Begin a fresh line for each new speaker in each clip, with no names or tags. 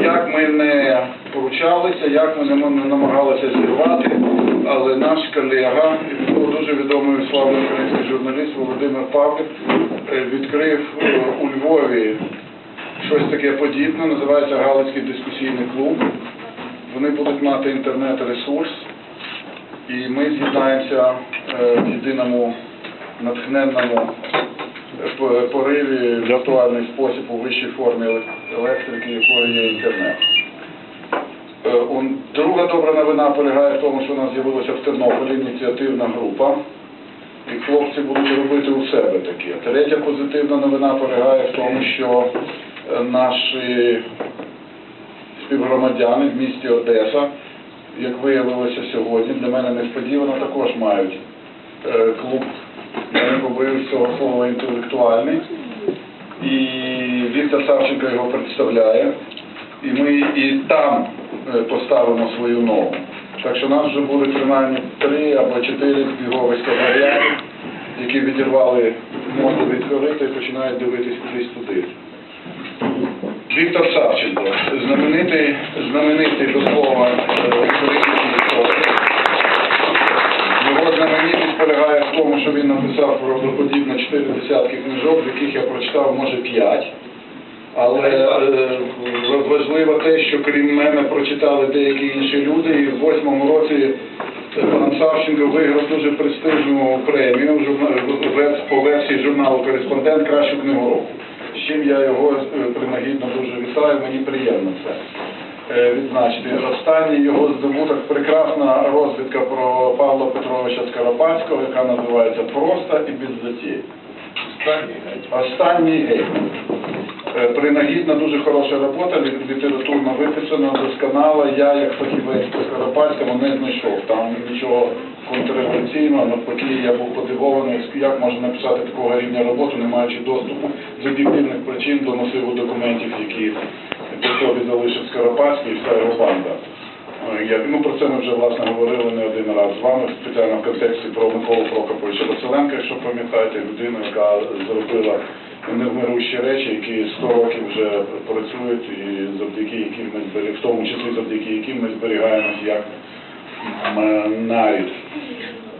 Як ми не поручалися, як ми не намагалися зірвати, але наш колега, дуже відомий славний український журналіст Володимир Павлик е, відкрив е, у Львові щось таке подібне, називається Галицький дискусійний клуб. Вони будуть мати інтернет-ресурс, і ми з'єднаємося е, в єдиному натхненному пориві в віртуальний спосіб у вищій формі елек- електрики, якою є інтернет. Е, Друга добра новина полягає в тому, що у нас з'явилася в Тернополі ініціативна група, і хлопці будуть робити у себе таке. Третя позитивна новина полягає в тому, що е, наші співгромадяни в місті Одеса, як виявилося сьогодні, для мене несподівано також мають е, клуб, я не побоюсь цього слова, інтелектуальний. І Віктор Савченко його представляє. І ми і там е, поставимо свою ногу. Так що нас вже буде принаймні три або чотири збіговиська варіантів, які відірвали морду від корита і починають дивитись кудись туди. Віктор Савченко, знаменитий, знаменитий до слова е, український історик. Його знаменитість полягає в тому, що він написав правдоподібно чотири десятки книжок, з яких я прочитав, може, п'ять. Але е, важливо те, що крім мене прочитали деякі інші люди, і в восьмому році пан Савченко виграв дуже престижну премію в журна- в- в- по версії журналу Кореспондент кращу книгу року. З чим я його е, принагідно дуже вітаю, мені приємно це відзначити. Останній його здобуток прекрасна розвідка про Павла Петровича Скоропадського, яка називається Просто і без затій. Останній геть. Е, Принагідна, дуже хороша робота, літературно виписана, досконала. Я, як фахівець по Скоропадському, не знайшов там нічого контрреволюційного. Навпаки, я був подивований, як можна написати такого рівня роботу, не маючи доступу з об'єктивних причин до масиву документів, які собі залишив Скоропадський і вся його банда. Е, ну, про це ми вже власне говорили не один раз з вами, спеціально в контексті про Миколу Прокоповича Василенка, якщо пам'ятаєте, людину, яка зробила невмирущі речі, які 100 років вже працюють, і завдяки яким ми зберігаємо, в тому числі завдяки яким ми зберігаємось як.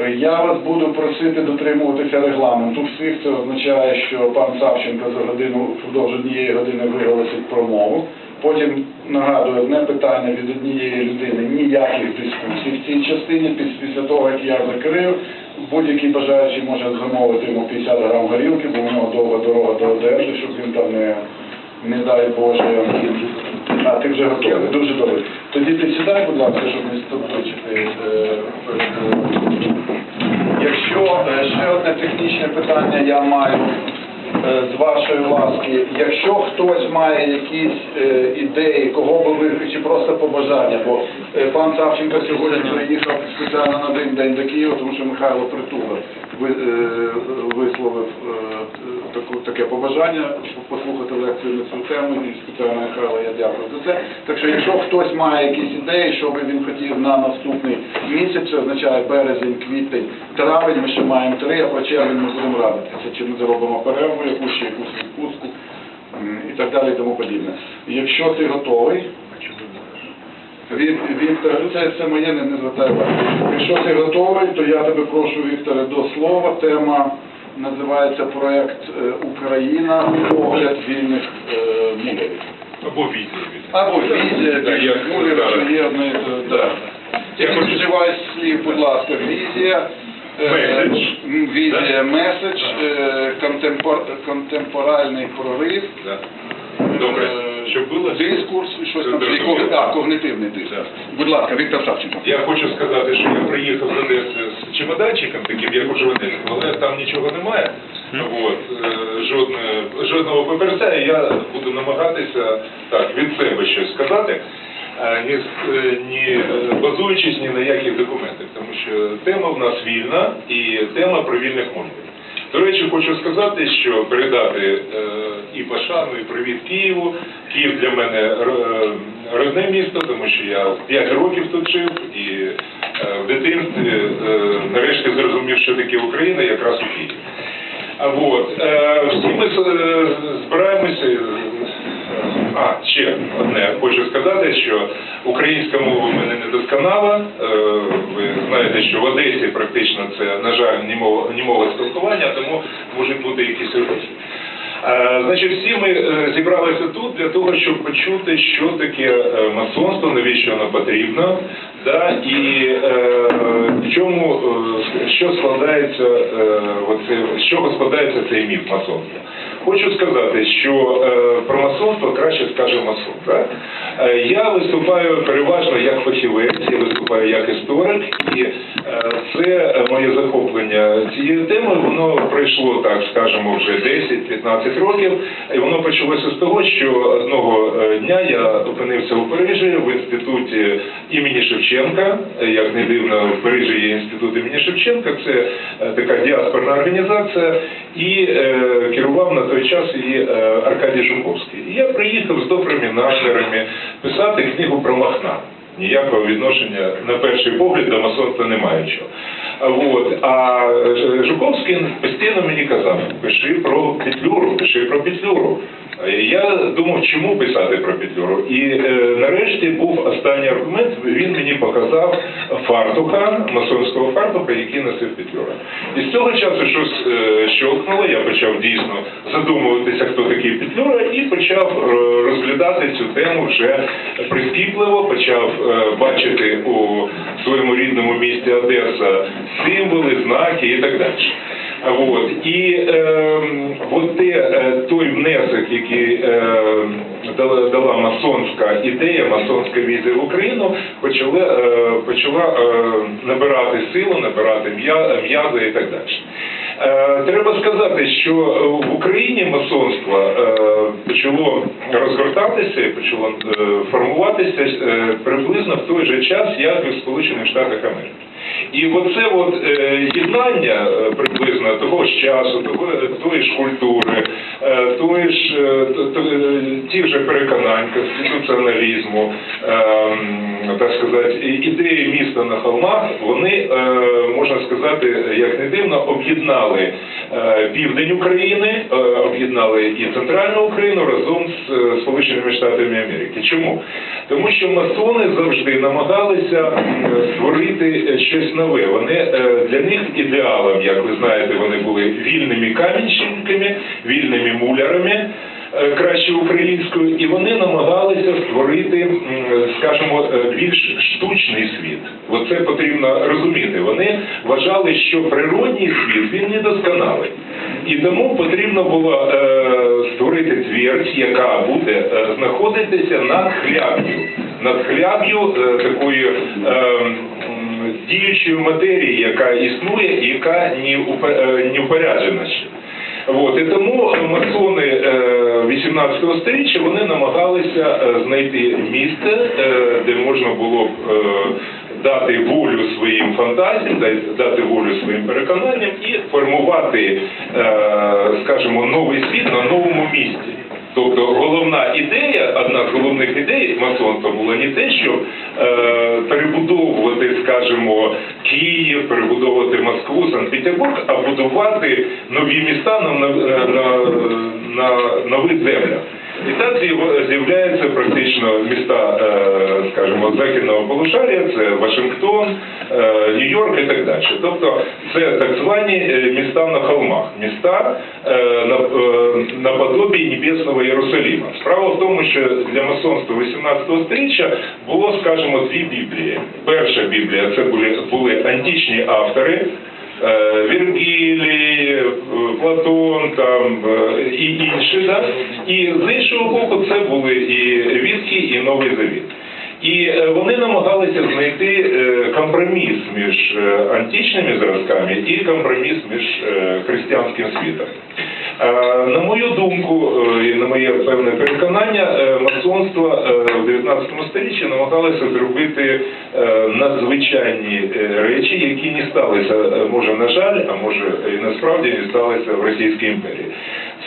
Е, Я вас буду просити дотримуватися регламенту всіх. Це означає, що пан Савченко за годину впродовж однієї години виголосить промову. Потім нагадую одне питання від однієї людини, ніяких дискусій в цій частині. Після того, як я закрив, будь-який бажаючий може замовити йому 50 грам горілки, бо у нього довга дорога до Одеси, щоб він там не, не дай Боже. А, ти вже готовий, дуже добре. Тоді ти сідай, будь ласка, щоб не стопичити. Якщо е, ще одне технічне питання я маю е, з вашої ласки. Якщо хтось має якісь е, ідеї, кого би ви чи просто побажання, бо е, пан Савченко сьогодні приїхав спеціально на один день до Києва, тому що Михайло Притула ви, е, висловив е, таку, таке побажання послухати лекцію на цю тему і спеціально Михайло я дякую за це. Так що якщо хтось має якісь ідеї, що би він хотів на наступний місяць, означає березень, квітень, травень, ми ще маємо три, а про червень ми будемо радитися, чи ми зробимо перерву, якусь ще якусь відпустку і так далі і тому подібне. Якщо ти готовий, від, Віктор, це, це моє не, не звертаю увагу. Якщо ти готовий, то я тебе прошу, Вікторе, до слова. Тема називається проект е, Україна, погляд вільних е, мулярів.
Або візія.
Або візія, мулярів,
да.
що є одне.
Я
Я
хочу-
вживаю слів, будь ласка, візія. е,
Меседж.
Візія, меседж, е, контемпор, контемпоральний прорив.
Добре.
е,
Щоб було?
Дискурс, і щось там, а, когнитивний дискурс. Будь ласка, Віктор Савченко.
Я хочу сказати, що я приїхав з Одеси з чемоданчиком, таким як у журналістів, але там нічого немає. От, жодного папірця, і я буду намагатися так, від себе щось сказати, е, з- е, е, базуючись ні на яких документах, тому що тема в нас вільна і тема про вільних мовлів. До речі, хочу сказати, що передати е, і пошану, і привіт Києву. Київ для мене родне місто, тому що я 5 років тут жив і в дитинстві нарешті зрозумів, що таке Україна якраз у Києві. А от, всі ми збираємося, А, ще одне хочу сказати, що українська мова в мене не досконала. Е, Ви знаєте, що в Одесі практично це, на жаль, ні мова, ні мова спілкування, тому можуть бути якісь уроки. Е, Значить, всі ми е, зібралися тут для того, щоб почути, що таке масонство, навіщо воно потрібно, да, і е, в чому, е, що складається, е, оце, з чого складається цей міф масонства. Хочу сказати, що е, про масонство краще скаже масон. Да? Е, я виступаю переважно як фахівець, виступаю як історик, і е, це моє захоплення цією темою. Воно пройшло, так скажемо, вже 10-15 років, і воно почалося з того, що одного е, дня я опинився у Парижі в інституті імені Шевченка. Як не дивно, в Парижі є інститут імені Шевченка, це е, така діаспорна організація, і керував на той час її Аркадій Жуковський. І я приїхав з добрими намірами писати книгу про Махна. Ніякого відношення на перший погляд до масонства немає чого. А От. А Ж- Жуковський постійно мені казав, пиши про Петлюру, пиши про Петлюру. Я думав, чому писати про Петлюру. І е, нарешті був останній аргумент, він мені показав фартуха, масонського фартуха, який носив Петлюра. І з цього часу щось е, щелкнуло, я почав дійсно задумуватися, хто такий Петлюра, і почав е, розглядати цю тему вже прискіпливо, почав е, бачити у своєму рідному місті Одеса символи, знаки і так далі. От. І е, от те, е, той внесок, який е, дала, дала масонська ідея, масонська візія в Україну, почала, е, почала е, набирати силу, набирати м'язи і так далі. Е, Треба сказати, що в Україні масонство е, почало розгортатися почало е, формуватися е, приблизно в той же час, як і в Сполучених Штатах Америки. І оце от е, єднання е, приблизно того ж часу, тої ж культури, е, тої ж, тих же переконань, конституціоналізму, так сказати, ідеї міста на холмах, вони, можна сказати, як не дивно, об'єднали південь України, об'єднали і центральну Україну разом з Сполученими Штатами Америки. Чому? Тому що масони завжди намагалися створити щось нове. Вони е, для них ідеалом, як ви знаєте, вони були вільними камінщиками, вільними мулярами. е, Краще українською, і вони намагалися створити, скажімо, е, більш штучний світ. Оце потрібно розуміти. Вони вважали, що природній світ він недосконалий. І тому потрібно було створити твердь, яка буде знаходитися над хляб'ю, над хляб'ю такої е, м, діючої матерії, яка існує і яка не упа- е, упоряджена ще. От, і тому масони е, 18 століття вони намагалися е, знайти місце, е, де можна було б дати волю своїм фантазіям, дати волю своїм переконанням і формувати, скажімо, новий світ на новому місці. Тобто головна ідея, одна з головних ідей масонства була не те, що е, перебудовувати, скажімо, Київ, перебудовувати Москву, Санкт-Петербург, а будувати нові міста на, на, на, на нових землях. І так з'являються практично міста, е, скажімо, західного полушарія, це Вашингтон, е, Нью-Йорк і так далі. Тобто це так звані е, міста на холмах, міста наподобі Небесного Єрусалима. Справа в тому, що для масонства 18 століття було, скажімо, дві біблії. Перша біблія це були, були античні автори. Е, Вергілій, е, Платон там е, і інші, да? і з іншого боку, це були і Вітки, і Новий Завіт. І вони намагалися знайти компроміс між античними зразками і компроміс між християнським світом. Е, На мою думку е, і на моє певне переконання, е, масонство в 19 столітті намагалося зробити надзвичайні речі, які не сталися, може на жаль, а може і насправді не сталися в Російській імперії.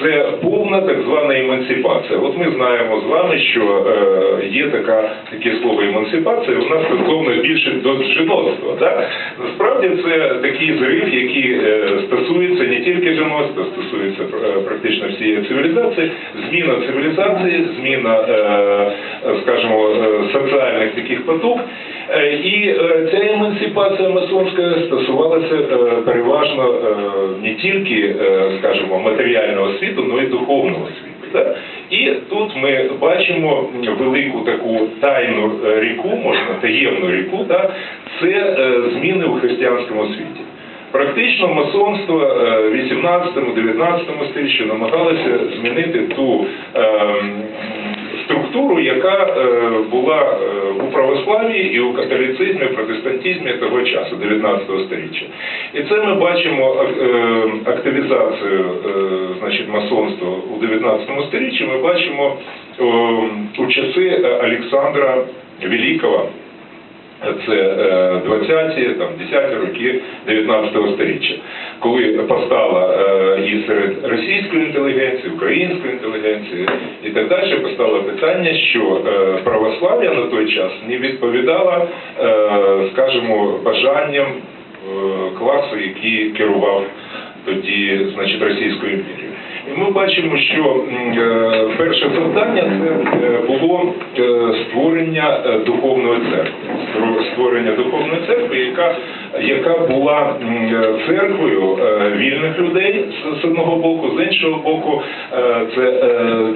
Це повна так звана емансипація. От ми знаємо з вами, що е, є така таке слово емансипація. У нас стосовно більше до жіноцтва. Так? Насправді це такий зрив, який е, стосується не тільки жіноцтва, стосується е, практично всієї цивілізації. Зміна цивілізації, зміна, е, скажімо, е, соціальних таких поток. Е, І е, ця емансипація масонська стосувалася е, переважно не тільки, скажімо, матеріального світу, але й духовного світу. І тут ми бачимо велику таку тайну ріку, можна таємну ріку, це зміни у християнському світі. Практично масонство в 18-19 столітті намагалося змінити ту ем, структуру, яка е, була е, у православії і у католицизмі, протестантизмі того часу, 19 століття. І це ми бачимо е, активізацію е, значить, масонства у 19 столітті. Ми бачимо е, у часи Олександра Великого. Це е, 20-ті, 10-ті роки 19 століття, коли постала е, і серед російської інтелігенції, української інтелігенції і так далі, постало питання, що е, православ'я на той час не відповідала, е, скажімо, бажанням класу, який керував тоді, значить, Російською імперією. І ми бачимо, що е, перше завдання це е, було е, створення духовної церкви, створення духовної церкви, яка, яка була церквою вільних людей з- одного боку, з іншого боку, це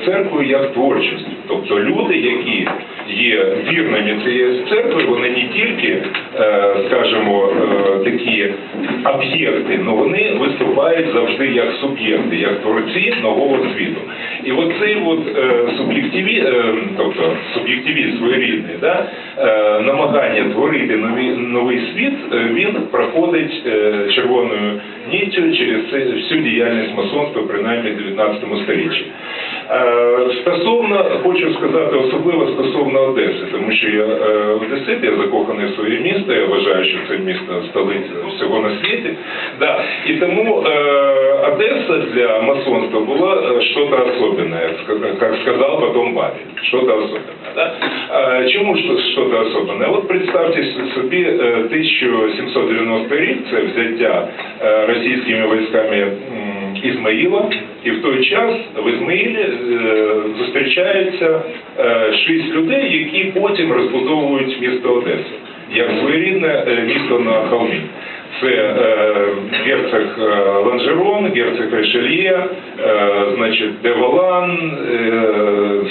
церквою як творчість, Тобто люди, які є вірними цієї церкви, вони не тільки, е, скажімо, е, такі об'єкти, але вони виступають завжди як суб'єкти, як творці нового світу. І оцей от е, суб'єктиві, тобто суб'єктивізм своєрідний, да, намагання творити нові, новий світ, він проходить червоною ніттю через всю діяльність масонства, принаймні в 19 столітті. Е, Стосовно, хочу сказати, особливо стосовно Одеси, тому що я е, Одесит, я закоханий в своє місто, я вважаю, що це місто столиця всього на світі. Да. І тому е, Одеса для масонства була щось особенное, як ска- як сказав потом Бабель, щось особенное. Да? Чому щось особенное? От представте собі е, 1790 рік, це взяття російськими військами Ізмаїла, і в той час в Ізмаїлі зустрічається зустрічаються е, шість людей, які потім розбудовують місто Одеси, як своєрідне е, місто на холмі. Це е, герцог е, Ланжерон, герцог Ришельє, е, значить, Деволан, е,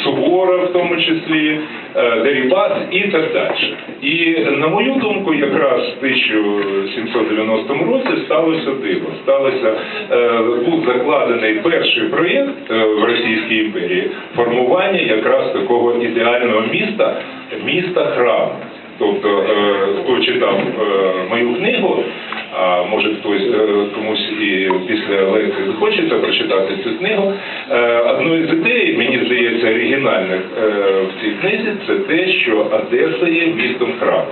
Суворов в тому числі, е, Дерібас і так далі. І на мою думку, якраз в 1790 році сталося диво. Сталося, е, був закладений перший проєкт е, в Російській імперії формування якраз такого ідеального міста, міста храм. Тобто, е, хто читав мою книгу, а може хтось е, комусь і після лекції захочеться прочитати цю книгу. Е, Одною з ідей, мені здається, оригінальних е, в цій книзі, це те, що Одеса є містом храму.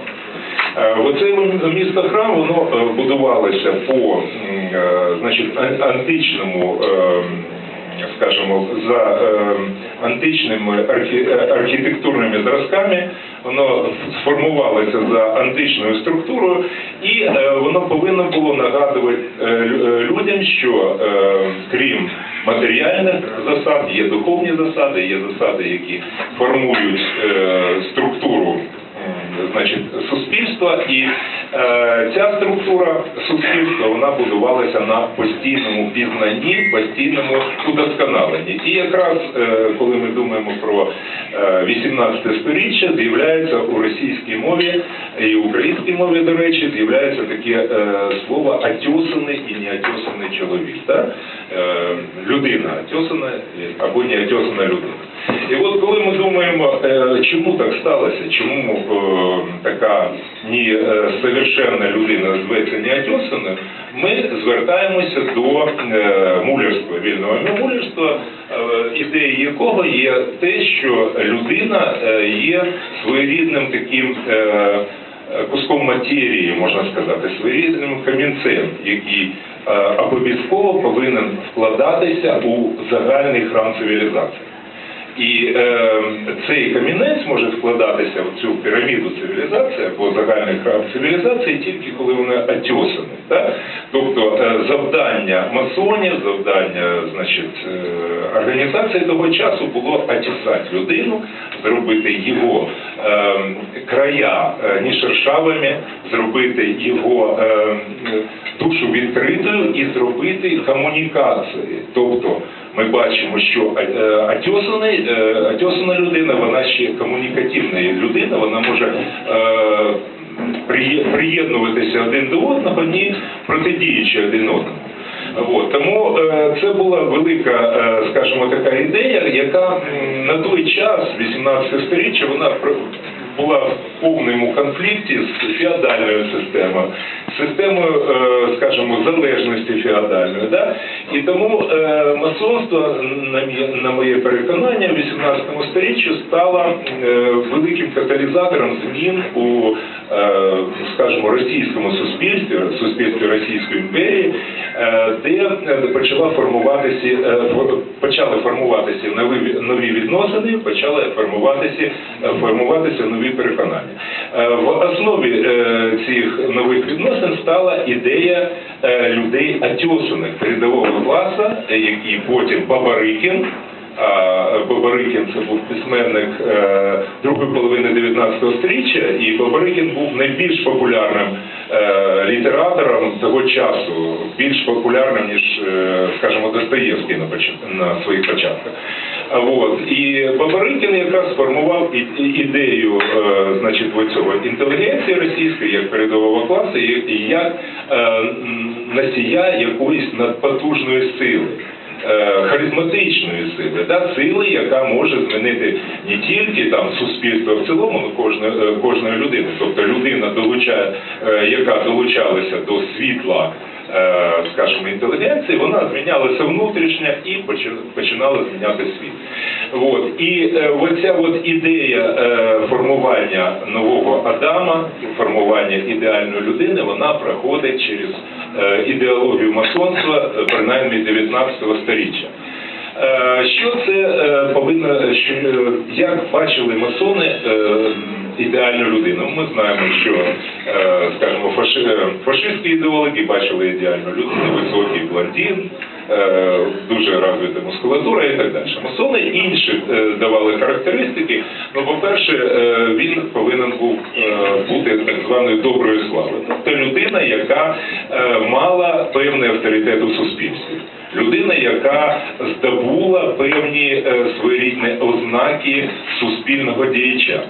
Оце місто храм воно е, будувалося по значить, античному. скажімо, за античними архітектурними зразками, воно сформувалося за античною структурою, і е, воно повинно було нагадувати е, е, людям, що крім матеріальних засад, є духовні засади, є засади, які формують структуру значить, суспільства, і е, ця структура суспільства вона будувалася на постійному пізнанні, постійному удосконаленні. І якраз е, коли ми думаємо про е, 18 сторіччя, з'являється у російській мові і українській мові, до речі, з'являється таке е, слово «отьосаний» і «неотьосаний чоловік». Так? Е, людина отьосана або неотьосана людина. І от коли ми думаємо, е, чому так сталося, чому е, така несовершенна людина зветься неотьосаною, ми звертаємося до е, мулярства, вільного мулярства, е, ідеї якого є те, що людина е, є своєрідним таким. е, е, куском матерії, можна сказати, своєрідним камінцем, який е, обов'язково повинен вкладатися у загальний храм цивілізації. І е, цей камінець може вкладатися в цю піраміду цивілізації або загальний храм цивілізації тільки коли вони отьосані. Так? Тобто е, завдання масонів, завдання значить, е, організації того часу було отісати людину, зробити його е, края е, не шершавими, зробити його е, душу відкритою і зробити комунікації. Тобто ми бачимо, що е, отьосаний, е, людина, вона ще комунікативна людина, вона може е, приєднуватися один до одного, ні протидіючи один одному. От, тому це була велика, скажімо, така ідея, яка на той час, 18 сторіччя, вона була в повному конфлікті з феодальною системою, системою, е, скажімо, залежності феодальної. Да? І тому е, масонство, на, моє переконання, в 18 сторіччі стало е, великим каталізатором змін у, скажімо, російському суспільстві, суспільстві Російської імперії, де почала формуватися, почали формуватися нові, нові відносини, почали формуватися, формуватися нові переконання. В основі цих нових відносин стала ідея е, людей отьосаних передового класу, е, які потім Бабарикін, Бабарикін це був письменник е, другої половини 19 століття, і Бабарикін був найбільш популярним літератором того часу, більш популярним, ніж, скажімо, Достоєвський на своїх початках. От. І Бабарикін якраз сформував ідею е, значить, цього інтелігенції російської як передового класу, і як е, носія якоїсь надпотужної сили е, харизматичної сили, да, сили, яка може змінити не тільки там суспільство в цілому, ну кожної, кожної людини, тобто людина долучає, яка долучалася до світла. Е, Скажімо, інтелігенції, вона змінялася внутрішньо і почи- починала зміняти світ. От. І е, оця от ідея е, формування нового Адама, формування ідеальної людини, вона проходить через ідеологію масонства, принаймні 19 століття. Е, Що це е, повинно, що, е, як бачили масони ідеальну людину? Ми знаємо, що, скажімо, фаши, фашистські ідеологи бачили ідеальну людину, високий блондин, дуже розвита мускулатура і так далі. Масони інші давали характеристики. Ну, по-перше, він повинен був бути так званою доброю славою. Тобто людина, яка мала певний авторитет у суспільстві. Людина, яка здобула певні е, своєрідні ознаки суспільного діяча.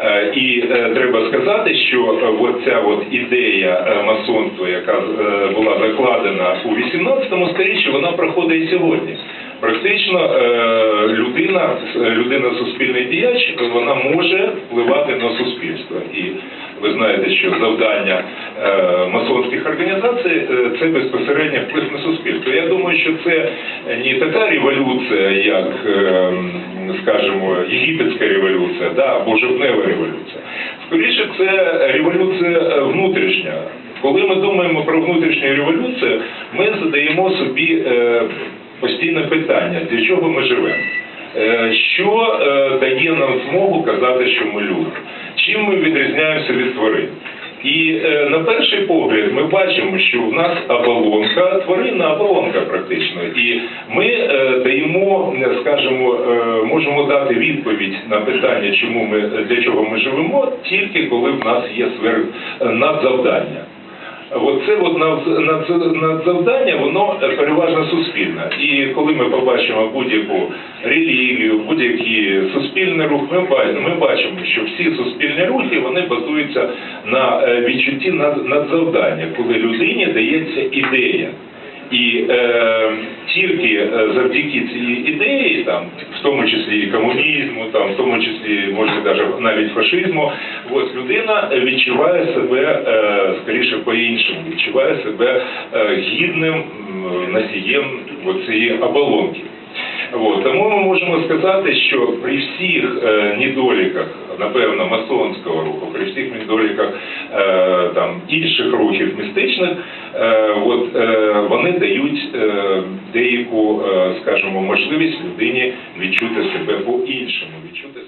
Е, І е, треба сказати, що ця от ідея масонства, яка була закладена у 18 сторіччі, вона проходить сьогодні. Практично е, людина, людина суспільний діяч, вона може впливати на суспільство. І ви знаєте, що завдання е, масонських організацій е, це безпосередньо вплив на суспільство. Я думаю, що це не така революція, як, е, скажімо, єгипетська революція да, або жовтнева революція. Скоріше, це революція е, внутрішня. Коли ми думаємо про внутрішню революцію, ми задаємо собі е, постійне питання, для чого ми живемо. Е, Що е, дає нам змогу казати, що ми люди? Чим ми відрізняємося від тварин? І е, на перший погляд ми бачимо, що в нас оболонка, тваринна оболонка практично. І ми даємо, скажімо, можемо дати відповідь на питання, чому ми для чого ми живемо, тільки коли в нас є надзавдання. Оце от над- над- надзавдання, воно переважно суспільне. І коли ми побачимо будь-яку релігію, будь-який суспільний рух, ми бачимо, що всі суспільні рухи вони базуються на е, відчутті над- надзавдання, коли людині дається ідея. І е, тільки е, завдяки цій ідеї, там, в тому числі і комунізму, там, в тому числі, може навіть навіть фашизму, от, людина відчуває себе е, скоріше по-іншому, відчуває себе е, гідним носієм цієї оболонки. От, тому ми можемо сказати, що при всіх е, недоліках, напевно, масонського руху, при всіх недоліках там інших рухів містичних, е, от е, вони дають е, деяку, е, скажімо, можливість людині відчути себе по-іншому, відчути